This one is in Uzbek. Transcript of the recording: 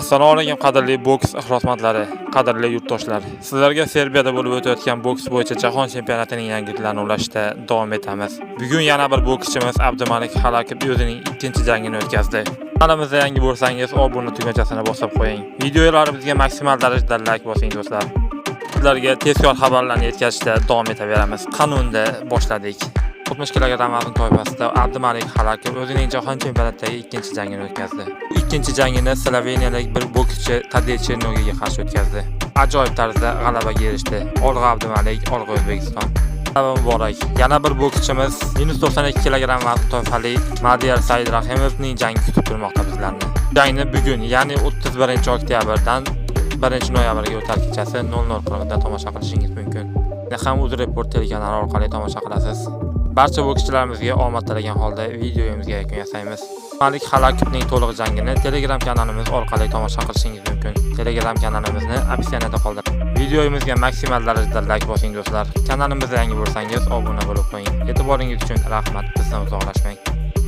Assalomu alaykum qadrli boks ixlosmandlari, qadrli yurtdoshlar. Sizlarga Serbiyada bo'lib o'tayotgan boks bo'yicha jahon chempionatining yangiliklarni ulashishda davom etamiz. Bugun yana bir bokschimiz Abdumalik Halakov o'zining ikkinchi jangini o'tkazdi. Kanalimizda yangi bo'lsangiz obuna tugmachasini bosib qo'ying. Videolarimizga maksimal darajada like bosing do'stlar. Sizlarga tezkor xabarlarni yetkazishda davom etaveramiz. Qanunda boshladik. 60 kilogramm vazn toifasida Abdumalik Halakov o'zining jahon chempionatidagi ikkinchi jangini o'tkazdi. Ikkinchi jangini sloveniyalik bir bokschi Tadej Chernogiga qarshi o'tkazdi. Ajoyib tarzda g'alabaga erishdi. Olg'a Abdumalik, olg'a O'zbekiston. G'alaba muborak. Yana bir bokschimiz minus 92 kg vazn toifali Madiyar Said Rahimovning jangi kutib turmoqda bizlarni. Jangni bugun, ya'ni 31 oktyabrdan 1 noyabrga o'tar kechasi 00:40 da tomosha qilishingiz mumkin. ham UzReport telekanali orqali tomosha qilasiz. Barcha bokschilarimizga omad tilagan holda videoyimizga yakun yasaymiz. Malik Halakovning to'liq jangini Telegram kanalimiz orqali tomosha qilishingiz mumkin. Telegram kanalimizni opsiyada qoldiring. Videoyimizga maksimal darajada layk bosing do'stlar. Kanalimizga yangi bo'lsangiz obuna bo'lib qo'ying. E'tiboringiz uchun rahmat. Bizdan uzoqlashmang.